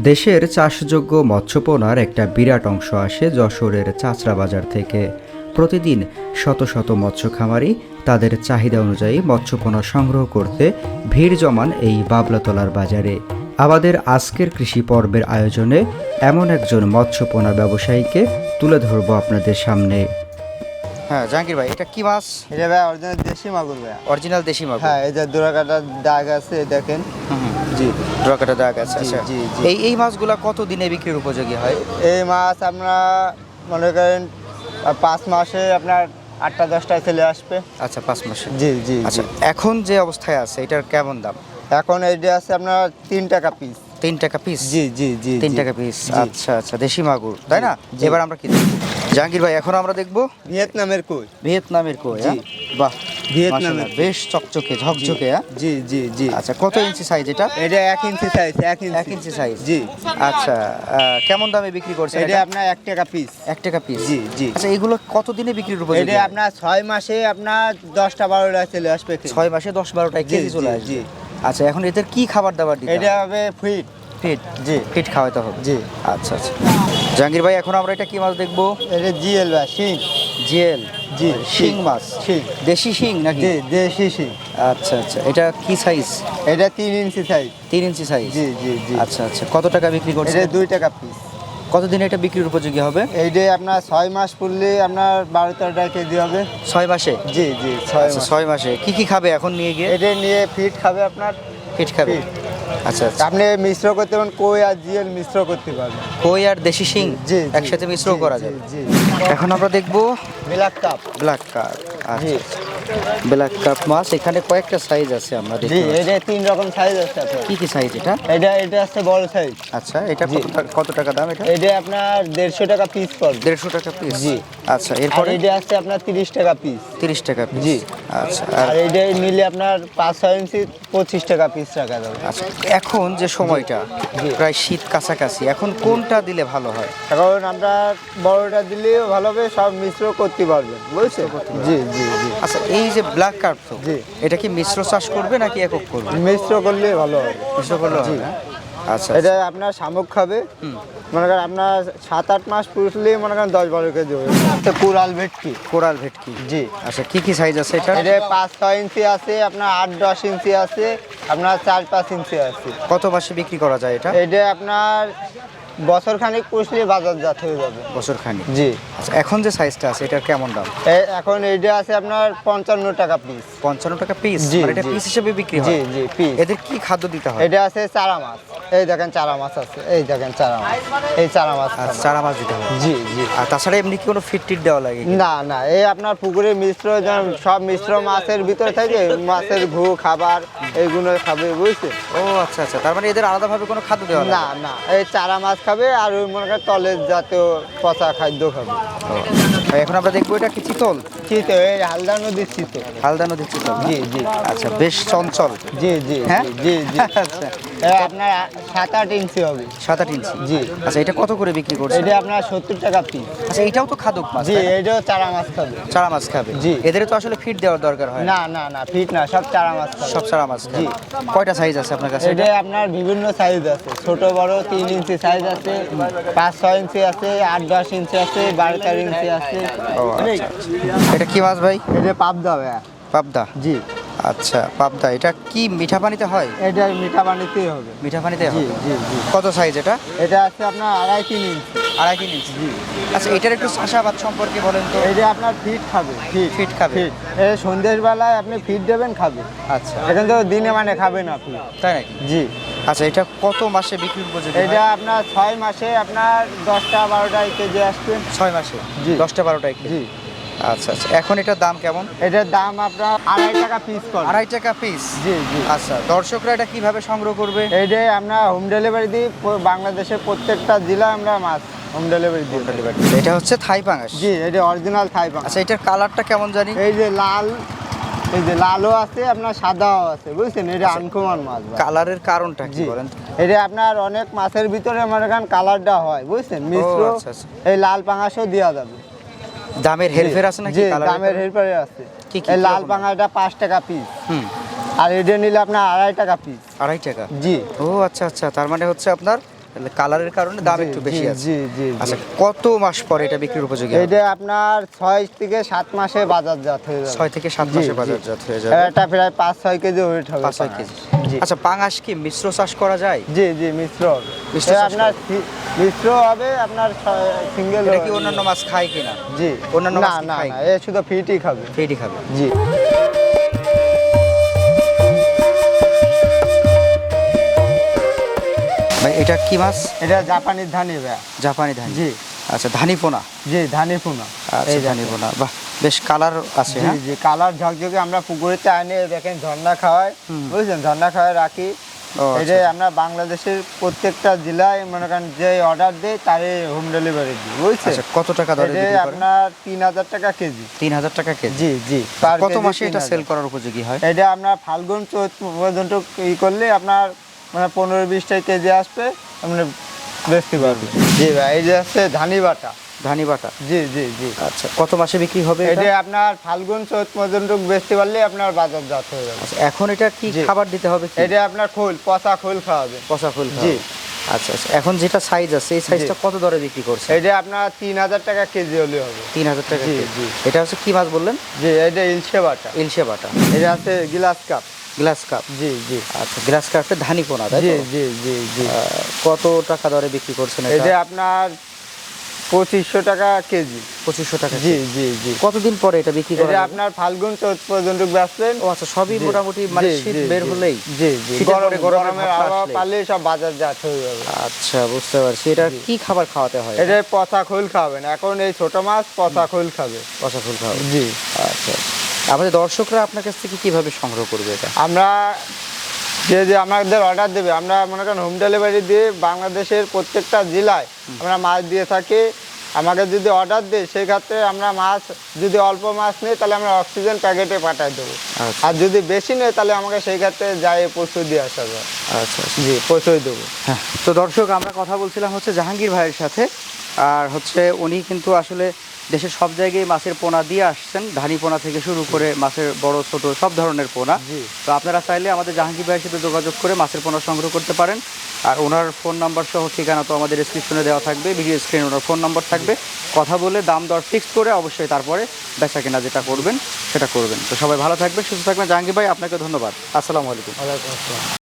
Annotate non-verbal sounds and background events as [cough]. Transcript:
দেশের চাষযোগ্য মৎস্যপোনার একটা বিরাট অংশ আসে যশোরের চাচরা বাজার থেকে। প্রতিদিন শত শত মৎস্য খামারি তাদের চাহিদা অনুযায়ী মৎস্যপোনা সংগ্রহ করতে ভিড় জমান এই বাবলাতলার বাজারে। আমাদের আজকের কৃষি পর্বের আয়োজনে এমন একজন মৎস্যপোনা ব্যবসায়ীকে তুলে ধরবো আপনাদের সামনে। হ্যাঁ জাহাঙ্গীর ভাই এটা কি মাছ? এটা ভাই অরিজিনাল দেশি মাগুর ভাই। অরিজিনাল দেশি মাছ হ্যাঁ এই যে দোরাকাটার দাগ আছে দেখেন। জি দাগ আছে আচ্ছা। জি। এই এই মাছগুলা কত দিনে বিক্রির উপযোগী হয়? এই মাছ আমরা মনে করেন পাঁচ মাসে আপনার আটটা দশটায় চলে আসবে। আচ্ছা পাঁচ মাসে। জি জি আচ্ছা এখন যে অবস্থায় আছে এটার কেমন দাম? এখন এইটা আছে আপনার তিন টাকা পিস তিন টাকা পিস জি জি জি তিন টাকা পিস আচ্ছা আচ্ছা দেশি মাগুর তাই না? এবার আমরা কি জাহাঙ্গীর ভাই এখন আমরা দেখব ভিয়েতনামের কই? ভিয়েতনামের কই হ্যাঁ? বাহ ভিয়েতনামের বেশ চকচকে ঝকঝকে হ্যাঁ? জি জি জি। আচ্ছা কত ইঞ্চি সাইজ এটা? এটা এক ইঞ্চি সাইজ এক ইঞ্চি। এক ইঞ্চি সাইজ জি। আচ্ছা কেমন দামে বিক্রি করছেন এটা আপনার এক টাকা পিস এক টাকা পিস জি, জি। আচ্ছা এগুলো কত দিনে বিক্রির উপযোগী এটা আপনার ছয় মাসে আপনার দশটা বারোটায় চলে আসবে ছয় মাসে দশ বারোটা কেজি চলে আসবে। জি। আচ্ছা এখন এদের কি খাবার দাবার দিতে এটা হবে? হবে ফিট ফিট জি। ফিট খাওয়াতে হবে। জি। আচ্ছা আচ্ছা। জাহাঙ্গীর ভাই এখন আমরা এটা কি মাছ দেখব? এটা জিএল ভাই শিং। জিএল। জি, শিং মাছ শিং। দেশি শিং নাকি? জি দেশি শিং। আচ্ছা আচ্ছা। এটা কি সাইজ এটা তিন ইঞ্চি সাইজ তিন ইঞ্চি সাইজ জি জি জি। আচ্ছা আচ্ছা। কত টাকা বিক্রি করছে এটা দুই টাকা পিস কতদিনে এটা বিক্রির উপযোগী হবে? এইটা আপনার ছয় মাস পড়লে আপনার বারো তেরো টাকা কেজি হবে। ছয় মাসে? জি জি ছয় আচ্ছা ছয় মাসে। কি কি খাবে এখন নিয়ে গিয়ে? এটা নিয়ে ফিট খাবে আপনার। ফিট খাবে। আচ্ছা আচ্ছা। আপনি মিশ্র করতে পারেন কই আর জিএল মিশ্র করতে পারবেন। কই আর দেশি সিং জি একসাথে মিশ্র করা যায় জি এখন আমরা দেখব ব্ল্যাক কাপ। ব্ল্যাক কাপ আচ্ছা। ব্ল্যাক কাপ মাছ এখানে কয়েকটা সাইজ আছে আমরা পাচ্ছি। এটা তিন রকম সাইজ আছে আপনার। কি কি সাইজ এটা? এটা এটা আছে বড় সাইজ আচ্ছা এটা কত টাকা- দাম এটা? এটা আপনার দেড়শো টাকা পিস পড়বে। দেড়শো টাকা পিস জি। আচ্ছা এরপরে? এটা আছে আপনার তিরিশ টাকা পিস তিরিশ টাকা পিস জি। আচ্ছা আর এইটা নিলে আপনার পাঁচ ছয় ইঞ্চি পঁচিশ টাকা পিস রাখা যাবে। আচ্ছা এখন যে সময়টা প্রায় শীত কাছাকাছি এখন কোনটা দিলে ভালো হয়? এখন আমরা বড়টা দিলেও ভালো হবে সব মিশ্র করতে পারবেন বুঝছেন? জি জি। আচ্ছা এই যে ব্ল্যাক কার্প তো এটা কি মিশ্র চাষ করবে নাকি একক করবে? মিশ্র করলে ভালো হবে। মিশ্র করলে। হবে আচ্ছা এটা আপনার শামুক খাবে। মনে করেন আপনার সাত আট মাস পুষলে মনে করেন দশ বারো কেজি হবে কুড়াল ভেটকি? কোরাল ভেটকি? জি। আচ্ছা কি কি সাইজ আছে এটা এটা পাঁচ ছয় ইঞ্চি আছে আপনার আট দশ ইঞ্চি আছে আপনার চার পাঁচ ইঞ্চি আছে। কত মাসে বিক্রি করা যায় এটা? এটা আপনার বছর খানিক পুষলে বাজারজাত হয়ে যাবে। বছর খানিক জি। আচ্ছা এখন যে সাইজটা আছে এটার কেমন দাম? এখন এইটা আছে আপনার পঞ্চান্ন টাকা পিস পঞ্চান্ন টাকা পিস জি, মানে এটা পিস হিসেবে বিক্রি জি হয়? জি পিস এদের কি খাদ্য দিতে হয়? এটা আছে চারা মাছ। এই দেখেন চারা মাছ আছে এই দেখেন চারা মাছ এই চারা মাছ আর চারা মাছ দিতে হয় জি জি। আর তাছাড়া এমনি কি কোনো ফিট টিট দেওয়া লাগে না না এই আপনার পুকুরের মিশ্র যেমন সব মিশ্র মাছের ভিতরে থাকে মাছের ঘু খাবার এইগুলো খাবে বুঝছে ও আচ্ছা আচ্ছা তার মানে এদের আলাদাভাবে কোনো খাদ্য দেওয়া না না? এই চারা মাছ খাবে আর ওই মনে করেন তলের জাতীয় পচা খাদ্য খাবে। এখন আমরা দেখব এটা কি চিতল? চিতো এই হালদা নদীর চিতো হালদা নদীর চিতল জি, জি। আচ্ছা বেশ চঞ্চল। জি জি হ্যাঁ? জি জি [laughs] আচ্ছা। আপনার সাত আট ইঞ্চি হবে। সাত আট ইঞ্চি? জি। আচ্ছা এটা কত করে বিক্রি করছে এটা আপনার সত্তর টাকা পিস। আচ্ছা এটাও তো খাদক মাছ জি এটাও চারা মাছ খাবে। চারা মাছ খাবে। জি। এদের তো আসলে ফিট দেওয়ার দরকার হয়। না না না ফিট না সব চারা মাছ সব চারা মাছ জি। কয়টা সাইজ আছে আপনার কাছে? এটা আপনার বিভিন্ন সাইজ আছে। ছোট বড় তিন ইঞ্চি সাইজ আছে পাঁচ ছয় ইঞ্চি আছে আট দশ ইঞ্চি আছে বারো তেরো ইঞ্চি আছে। ও আচ্ছা। এটা কি মাছ ভাই? এটা পাবদা ভাই পাবদা? জি। আচ্ছা পাবদা। এটা কি মিঠা পানিতে হয়? এটা মিঠা পানিতেই হবে। মিঠা পানিতে জি জি জি। কত সাইজ এটা? এটা আছে আপনার আড়াই তিন ইঞ্চি আড়াই তিন ইঞ্চি আচ্ছা এটার একটু চাষাবাদ সম্পর্কে বলেন তো। এটা আপনার ফিট খাবে। ফিট ফিট খাবে। ফিট এই সন্ধ্যের বেলায় আপনি ফিট দেবেন খাবে। আচ্ছা। এখান থেকে দিনে মানে খাবে না ফিট তাই নাকি? জি। আচ্ছা এটা কত মাসে বিক্রির উপযোগী এটা আপনার ছয় মাসে আপনার দশটা বারোটা কেজি আসবে ছয় মাসে? জি। দশটা বারোটা জি। আচ্ছা আচ্ছা। এখন এটার দাম কেমন? এটার দাম আপনার আড়াই টাকা পিস করে। আড়াই টাকা পিস জি জি। আচ্ছা দর্শকরা এটা কীভাবে সংগ্রহ করবে? এইটাই আমরা হোম ডেলিভারি দিই বাংলাদেশের প্রত্যেকটা জেলায় আমরা মাছ হোম ডেলিভারি দিই। এটা হচ্ছে থাই পাঙাশ? জি এটা অরিজিনাল থাই পাঙ্গাস। আচ্ছা এটার কালারটা কেমন জানি? এই যে লাল এই যে লালও আছে আপনার সাদাও আছে বুঝছেন? এটা আনকমন মাছ কালারের কারণটা কি বলেন? এটা আপনার অনেক মাছের ভিতরে মনে করেন কালারটা হয় বুঝছেন? মিশ্র আচ্ছা, আচ্ছা। এই লাল পাঙাশও দেওয়া যাবে। দামের হেরফের আছে নাকি দামের? হেরপারে আছে। এই লাল? পাঙাশটা পাঁচ টাকা পিস হুম। আর এটা নিলে আপনার আড়াই টাকা পিস আড়াই টাকা? জি। ও আচ্ছা আচ্ছা। তার মানে হচ্ছে আপনার কালারের কারণে দাম একটু বেশি জি, আছে। জি জি আচ্ছা কত মাস পরে এটা বিক্রির উপযোগী? এটা আপনার ছয় থেকে সাত মাসে বাজারজাত হয়ে যাবে। ছয় থেকে সাত মাসে বাজারজাত হয়ে যাবে। এটা প্রায় পাঁচ ছয় কেজি ওয়েট হবে পাঁচ ছয় কেজি। আচ্ছা পাঙাশ কি মিশ্র চাষ করা যায়? জি জি মিশ্র। মিশ্র আপনার মিশ্র হবে আপনার সিঙ্গেল এটা কি অন্যান্য মাছ খায় কিনা? জি। অন্যান্য মাছ না না এ শুধু ফিটই খাবে। ফেডি খাবে। জি। ভাই এটা কি মাছ? এটা জাপানির ধানি ভাইয়া জাপানি ধান? জি। আচ্ছা ধানি পোনা? জি ধানি পোনা। আচ্ছা ধানি পোনা। বাহ বেশ কালার আছে জি হ্যাঁ? জি কালার ঝকঝকে আমরা পুকুরেতে আনি দেখেন ঝর্ণা খাওয়াই বুঝছেন? ঝর্ণা খাওয়াই রাখি। ও, আচ্ছা, এটা আমরা বাংলাদেশের প্রত্যেকটা জেলায় মনে করেন যে অর্ডার দেয় তারই হোম ডেলিভারি দিই বুঝছেন? আচ্ছা কত টাকা দরে আপনার তিন হাজার টাকা কেজি। তিন হাজার টাকা কেজি? জি জি কত মাসে এটা সেল করার উপযোগী হয়? এটা আপনার ফাল্গুন চৈত পর্যন্ত ই করলে আপনার মানে পনেরো বিশটা কেজি আসবে আপনি বেচতে পারবেন জি ভাই এই যে আছে ধানি বাটা। ধানি বাটা। জি জি জি। আচ্ছা কত মাসে বিক্রি হবে এটা? আপনার ফাল্গুন চৈত পর্যন্ত বেচতে পারলে আপনার বাজারজাত হয়ে যাবে। আচ্ছা, এখন এটা কি খাবার দিতে হবে এটা আপনার খোল পচা খোল খাওয়াবে পচা ফুল জি। আচ্ছা আচ্ছা এখন যেটা সাইজ আছে এই সাইজটা কত দরে বিক্রি করছে এটা আপনার তিন হাজার টাকা কেজি হলে হবে। তিন হাজার টাকা। এটা হচ্ছে কি মাছ বললেন? যে এটা ইলশে বাটা। ইলশে বাটা। এটা আছে গিলাস কাপ। Glass cup. জি জি। আচ্ছা গ্লাস কাপে ধানি পোনা জি জি জি জি। কত টাকা দরে বিক্রি করছেন এটা? আপনার পঁচিশশো টাকা কেজি। পঁচিশশো টাকা জি জি জি। কতদিন পরে এটা বিক্রি করা? আপনার ফাল্গুন পর্যন্ত ও আচ্ছা সবই মোটামুটি মানে শীত বের হলেই। জি জি। গরম পালে সব বাজার জাত হয়ে যাবে। আচ্ছা বুঝতে পারছি। এটা কি খাবার খাওয়াতে হয় এটা? পচা খোল খাবেন। এখন এই ছোট মাছ পচা খোল খাবে। পচা ফুল খাওয়া জি। আচ্ছা। আমাদের দর্শকরা আপনার কাছ থেকে কীভাবে সংগ্রহ করবে এটা? আমরা যে যে আমাদের অর্ডার দেবে আমরা মনে করেন হোম ডেলিভারি দিয়ে বাংলাদেশের প্রত্যেকটা জেলায় আমরা মাছ দিয়ে থাকি। আমাকে যদি অর্ডার দেয় সেই ক্ষেত্রে আমরা মাছ যদি অল্প মাছ নিই তাহলে আমরা অক্সিজেন প্যাকেটে পাঠিয়ে দেবো। আচ্ছা। আর যদি বেশি নেই তাহলে আমাকে সেই ক্ষেত্রে যাই প্রস্তুত দিয়ে আসা যায়। আচ্ছা আচ্ছা। জি পৌঁছই দেবো। হ্যাঁ তো দর্শক আমরা কথা বলছিলাম হচ্ছে জাহাঙ্গীর ভাইয়ের সাথে। আর হচ্ছে উনি কিন্তু আসলে দেশের সব জায়গায় মাছের পোনা দিয়ে আসছেন ধানি পোনা থেকে শুরু করে মাছের বড় ছোট সব ধরনের পোনা। তো আপনারা চাইলে আমাদের জাহাঙ্গীর ভাইয়ের সাথে যোগাযোগ করে মাছের পোনা সংগ্রহ করতে পারেন। আর ওনার ফোন নাম্বার সহ ঠিকানা তো আমাদের ডিসক্রিপশনে দেওয়া থাকবে ভিডিও স্ক্রিনে ওনার ফোন নাম্বার থাকবে। কথা বলে দাম দর ফিক্সড করে অবশ্যই তারপরে বেচা কেনা যেটা করবেন সেটা করবেন। তো সবাই ভালো থাকবে সুস্থ থাকবেন। জাহাঙ্গীর ভাই আপনাকে ধন্যবাদ। আসসালামু আলাইকুম। আসসালাম।